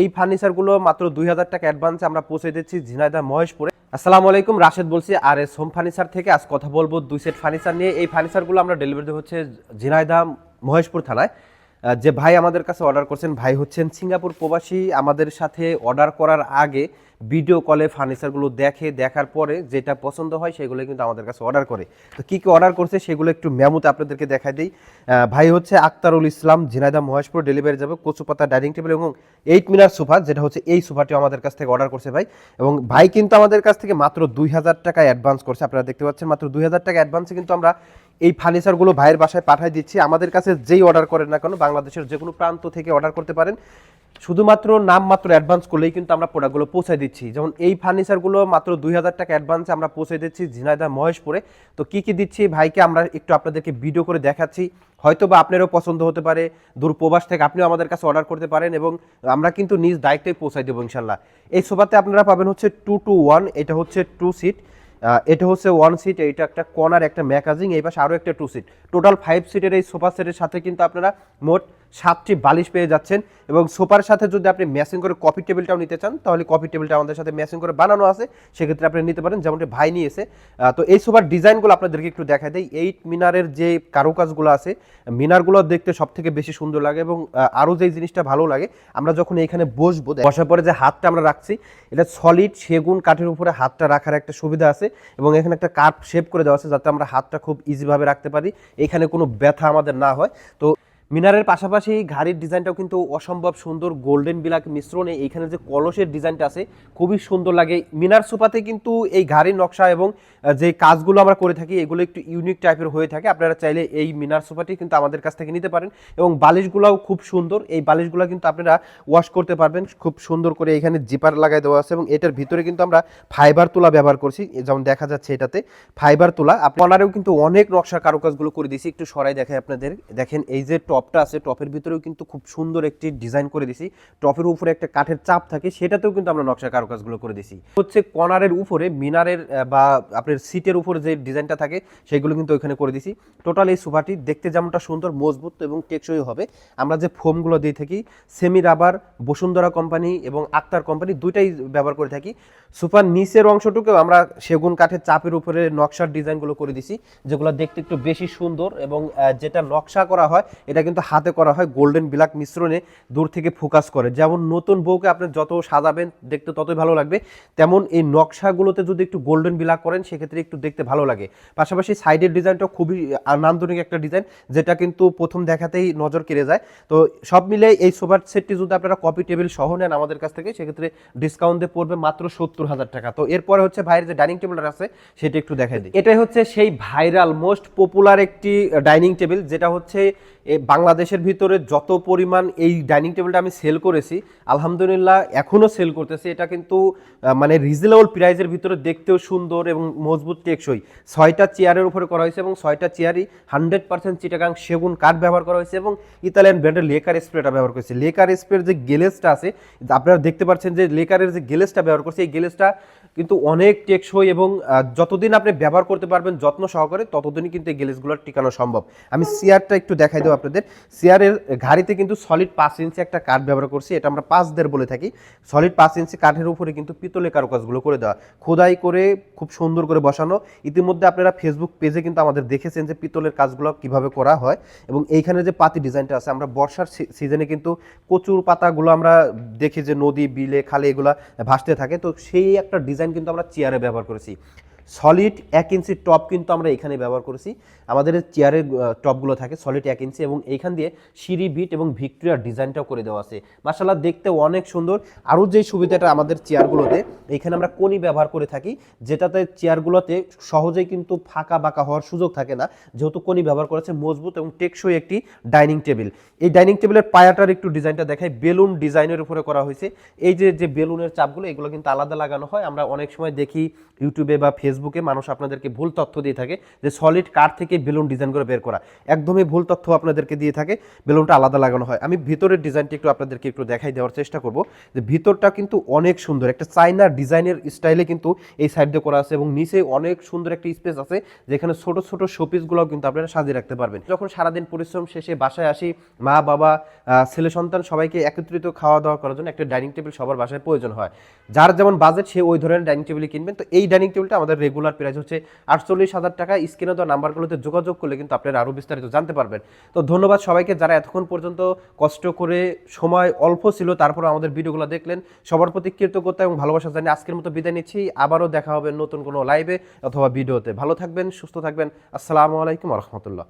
এই ফার্নিচারগুলো মাত্র দুই হাজার টাকা অ্যাডভান্সে আমরা পৌঁছে দিচ্ছি ঝিনাইদা মহেশপুরে। আসসালামু আলাইকুম, রাশেদ বলছি। আর এস হোম ফার্নিচার থেকে আজ কথা বলব দুই সেট ফার্নিচার নিয়ে। এই ফার্নিচারগুলো আমরা ডেলিভারি হচ্ছে ঝিনাইদা মহেশপুর থানায়। যে ভাই আমাদের কাছে অর্ডার করছেন, ভাই হচ্ছেন সিঙ্গাপুর প্রবাসী। আমাদের সাথে অর্ডার করার আগে ভিডিও কলে ফার্নিচারগুলো দেখে, দেখার পরে যেটা পছন্দ হয় সেগুলো কিন্তু আমাদের কাছে অর্ডার করে। তো কী কী অর্ডার করছে সেগুলো একটু মেমোতে আপনাদেরকে দেখাই দিই। ভাই হচ্ছে আক্তারুল ইসলাম, ঝিনাইদহ, মহেশপুর ডেলিভারি যাবে কচুপাতা ডাইনিং টেবিল এবং এইট মিনার সোফা যেটা হচ্ছে এই সোফাটিও আমাদের কাছ থেকে অর্ডার করছে ভাই। এবং ভাই কিন্তু আমাদের কাছ থেকে মাত্র দুই হাজার টাকা অ্যাডভান্স করছে। আপনারা দেখতে পাচ্ছেন মাত্র দুই হাজার টাকা অ্যাডভান্সে কিন্তু আমরা এই ফার্নিচারগুলো ভাইয়ের বাসায় পাঠিয়ে দিচ্ছি। আমাদের কাছে যেই অর্ডার করেন না কেন, বাংলাদেশের যে কোনো প্রান্ত থেকে অর্ডার করতে পারেন। শুধুমাত্র নাম মাত্র অ্যাডভান্স করলেই কিন্তু আমরা প্রোডাক্টগুলো পৌঁছে দিচ্ছি। যেমন এই ফার্নিচারগুলো মাত্র দুই হাজার টাকা অ্যাডভান্সে আমরা পৌঁছে দিচ্ছি ঝিনাইদহ মহেশপুরে। তো কি কি দিচ্ছি ভাইকে আমরা একটু আপনাদেরকে ভিডিও করে দেখাচ্ছি। হয়তো বা আপনারও পছন্দ হতে পারে, দূর প্রবাস থেকে আপনিও আমাদের কাছে অর্ডার করতে পারেন এবং আমরা কিন্তু নিজ দায়িত্বে পৌঁছাই দেবো ইনশাল্লাহ। এই সোফাতে আপনারা পাবেন হচ্ছে টু টু ওয়ান এটা হচ্ছে টু সিট এটা হচ্ছে ওয়ান সিট এটা একটা কর্নার একটা ম্যাকাজিং এই পাশে আরও একটা টু সিট টোটাল ফাইভ সিটের এই সোফা সেটের সাথে কিন্তু আপনারা মোট সাতটি বালিশ পেয়ে যাচ্ছেন এবং সোফার সাথে যদি আপনি ম্যাচিং করে কফি টেবিলটাও নিতে চান, তাহলে কফি টেবিলটা আমাদের সাথে ম্যাচিং করে বানানো আছে। সেক্ষেত্রে আপনি নিতে পারেন, যেমনটি ভাই নিয়েছে। তো এই সোফার ডিজাইনগুলো আপনাদেরকে একটু দেখা দেয় এইট মিনারের যে কারুকাজগুলো আছে, মিনারগুলো দেখতে সব থেকে বেশি সুন্দর লাগে এবং আরও যেই জিনিসটা ভালো লাগে, আমরা যখন এখানে বসবো বসার পরে যে হাতটা আমরা রাখছি, এটা সলিড সেগুন কাঠের উপরে হাতটা রাখার একটা সুবিধা আছে। এবং এখানে একটা কাঠ শেপ করে দেওয়া আছে যাতে আমরা হাতটা খুব ইজিভাবে রাখতে পারি। এখানে কোনো ব্যথা আমাদের না হয়। তো মিনারের পাশাপাশি ঘাড়ির ডিজাইনটাও কিন্তু অসম্ভব সুন্দর গোল্ডেন বিলাক মিশ্রণে এইখানে যে কলসের ডিজাইনটা আছে, খুবই সুন্দর লাগে। মিনার সোফাতে কিন্তু এই ঘাড়ির নকশা এবং যে কাজগুলো আমরা করে থাকি, এগুলো একটু ইউনিক টাইপের হয়ে থাকে। আপনারা চাইলে এই মিনার সোফাটি কিন্তু আমাদের কাছ থেকে নিতে পারেন এবং বালিশগুলোও খুব সুন্দর। এই বালিশগুলো কিন্তু আপনারা ওয়াশ করতে পারবেন। খুব সুন্দর করে এখানে জিপার লাগাই দেওয়া আছে এবং এটার ভিতরে কিন্তু আমরা ফাইবার তুলা ব্যবহার করছি। যেমন দেখা যাচ্ছে এটাতে ফাইবার তুলা। আপনারাও কিন্তু অনেক নকশা কারুকাজগুলো করে দিয়েছি। একটু সরাই দেখাই আপনাদের। দেখেন এই যে টপটা আছে, টপের ভিতরেও কিন্তু খুব সুন্দর একটি ডিজাইন করে দিয়েছি টপের উপরে একটা কাঠের চাপ থাকে, সেটাতেও কিন্তু আমরা নকশা কারুকাজগুলো করে দিয়েছি হচ্ছে কর্নারের উপরে মিনারের বা আপনার সিটের উপরে যে ডিজাইনটা থাকে, সেগুলো কিন্তু ওইখানে করে দিয়েছি টোটাল এই সোফাটি দেখতে যেমনটা সুন্দর, মজবুত এবং টেকসই হবে। আমরা যে ফোমগুলো দিয়ে থাকি, সেমি রাবার, বসুন্ধরা কোম্পানি এবং আক্তার কোম্পানি দুইটাই ব্যবহার করে থাকি। সোফার নিচের অংশটুকু আমরা সেগুন কাঠের চাপের উপরে নকশার ডিজাইনগুলো করে দিছি, যেগুলো দেখতে একটু বেশি সুন্দর এবং যেটা নকশা করা হয়, এটা কিন্তু হাতে করা হয় গোল্ডেন ব্ল্যাক মিশ্রণে দূর থেকে ফোকাস করে। যেমন নতুন বউকে আপনি যত সাজাবেন দেখতে ততই ভালো লাগবে। তেমন এই নকশাগুলোতে যদি একটু গোল্ডেন ব্ল্যাক করেন সেক্ষেত্রে একটু দেখতে ভালো লাগে। পাশাপাশি সাইডের ডিজাইনটা খুবই আহ, নান্দনিক একটা ডিজাইন যেটা কিন্তু প্রথম দেখাতেই নজর কেড়ে যায়। তো সব মিলে এই সোফার সেটটি যদি আপনারা কপি টেবিল সহ নেন আমাদের কাছ থেকে সেক্ষেত্রে ডিসকাউন্ট দিয়ে পড়বে মাত্র সত্তর হাজার টাকা। তো এরপরে হচ্ছে ভাইয়ের যে ডাইনিং টেবিলটা আছে সেটা একটু দেখাই দিই। এটাই হচ্ছে সেই ভাইরাল মোস্ট পপুলার একটি ডাইনিং টেবিল যেটা হচ্ছে বাংলাদেশের ভিতরে যত পরিমাণ এই ডাইনিং টেবিলটা আমি সেল করেছি, আলহামদুলিল্লাহ এখনও সেল করতেছি। এটা কিন্তু মানে রিজনেবল প্রাইজের ভিতরে দেখতেও সুন্দর এবং মজবুত টেকসই। ছয়টা চেয়ারের উপরে করা হয়েছে এবং ছয়টা চেয়ারই হান্ড্রেড পার্সেন্ট চিটাগাং সেগুন কাঠ ব্যবহার করা হয়েছে এবং ইতালিয়ান ব্র্যান্ডের লেকার স্প্রেটা ব্যবহার করেছে। লেকার স্প্রের যে গেলেসটা আছে, আপনারা দেখতে পাচ্ছেন যে লেকারের যে গেলেসটা ব্যবহার করছে, এই গেলেসটা কিন্তু অনেক টেকসই এবং যতদিন আপনি ব্যবহার করতে পারবেন যত্ন সহকারে, ততদিনই কিন্তু এই গেলেসগুলো টিকানো সম্ভব। আমি চেয়ারটা একটু দেখাই দেবো আপনাদের। চেয়ারের ঘাড়িতে কিন্তু সলিড পাঁচ ইঞ্চি একটা কাঠ ব্যবহার করছি, এটা আমরা পাঁচ দের বলে থাকি। সলিড পাঁচ ইঞ্চি কাঠের উপরে কিন্তু পিতলের কারুকাজগুলো করে দেওয়া। খোদাই করে খুব সুন্দর করে বসানো। ইতিমধ্যে আপনারা ফেসবুক পেজে কিন্তু আমাদের দেখেছেন যে পিতলের কাজগুলো কীভাবে করা হয় এবং এইখানে যে পাতি ডিজাইনটা আছে, আমরা বর্ষার সিজনে কিন্তু কচুর পাতাগুলো আমরা দেখি যে নদী, বিলে, খালে এগুলা ভাসতে থাকে। তো সেই একটা ডিজাইন কিন্তু আমরা চেয়ারে ব্যবহার করেছি। সলিড এক ইঞ্চি টপ কিন্তু আমরা এখানে ব্যবহার করেছি। আমাদের চেয়ারের টপগুলো থাকে সলিড এক ইঞ্চি এবং এইখান দিয়ে সিঁড়ি, বিট এবং ভিক্টোরিয়ার ডিজাইনটাও করে দেওয়া আছে। মাসাল্লাহ দেখতে অনেক সুন্দর। আরও যে সুবিধাটা আমাদের চেয়ারগুলোতে, এখানে আমরা কোনি ব্যবহার করে থাকি, যেটাতে চেয়ারগুলোতে সহজেই কিন্তু ফাঁকা বাঁকা হওয়ার সুযোগ থাকে না। যেহেতু কোনি ব্যবহার করেছে মজবুত এবং টেকসই একটি ডাইনিং টেবিল। এই ডাইনিং টেবিলের পায়াটার একটু ডিজাইনটা দেখাই। বেলুন ডিজাইনের উপরে করা হয়েছে। এই যে যে বেলুনের চাপগুলো, এগুলো কিন্তু আলাদা লাগানো হয়। আমরা অনেক সময় দেখি ইউটিউবে বা ফেসবুক ফেসবুকে মানুষ আপনাদেরকে ভুল তথ্য দিয়ে থাকে যে সলিড কাঠ থেকে বেলুন ডিজাইন করে বের করা। একদমই ভুল তথ্য আপনাদেরকে দিয়ে থাকে, বেলুনটা আলাদা লাগানো হয়। আমি ভিতরের ডিজাইনটি একটু আপনাদেরকে একটু দেখাই দেওয়ার চেষ্টা করব যে ভিতরটা কিন্তু অনেক সুন্দর। একটা চাইনা ডিজাইনের স্টাইলে কিন্তু এই সাইড দিয়ে করা আছে এবং নিচে অনেক সুন্দর একটা স্পেস আছে যেখানে ছোট ছোট শোপিসগুলোও কিন্তু আপনারা সাজিয়ে রাখতে পারবেন। যখন সারাদিন পরিশ্রম শেষে বাসায় আসি, মা, বাবা ছেলে, সন্তান সবাইকে একত্রিত খাওয়া দাওয়া করার জন্য একটা ডাইনিং টেবিল সবার বাসায় প্রয়োজন হয়। যার যেমন বাজেট সে ওই ধরনের ডাইনিং টেবিলই কিনবেন। তো এই ডাইনিং টেবিলটা আমাদের রেগুলার প্রাইস হচ্ছে আটচল্লিশ হাজার টাকা। স্ক্রিনে দেওয়া নাম্বারগুলোতে যোগাযোগ করলে কিন্তু আপনারা আরও বিস্তারিত জানতে পারবেন। তো ধন্যবাদ সবাইকে যারা এতক্ষণ পর্যন্ত কষ্ট করে সময় অল্প ছিল তারপর আমাদের ভিডিওগুলো দেখলেন। সবার প্রতি কৃতজ্ঞতা এবং ভালোবাসা জানিয়ে আজকের মতো বিদায় নিচ্ছি। আবারও দেখা হবে নতুন কোনো লাইভে অথবা ভিডিওতে। ভালো থাকবেন, সুস্থ থাকবেন। আসসালামু আলাইকুম রহমতুল্লাহ।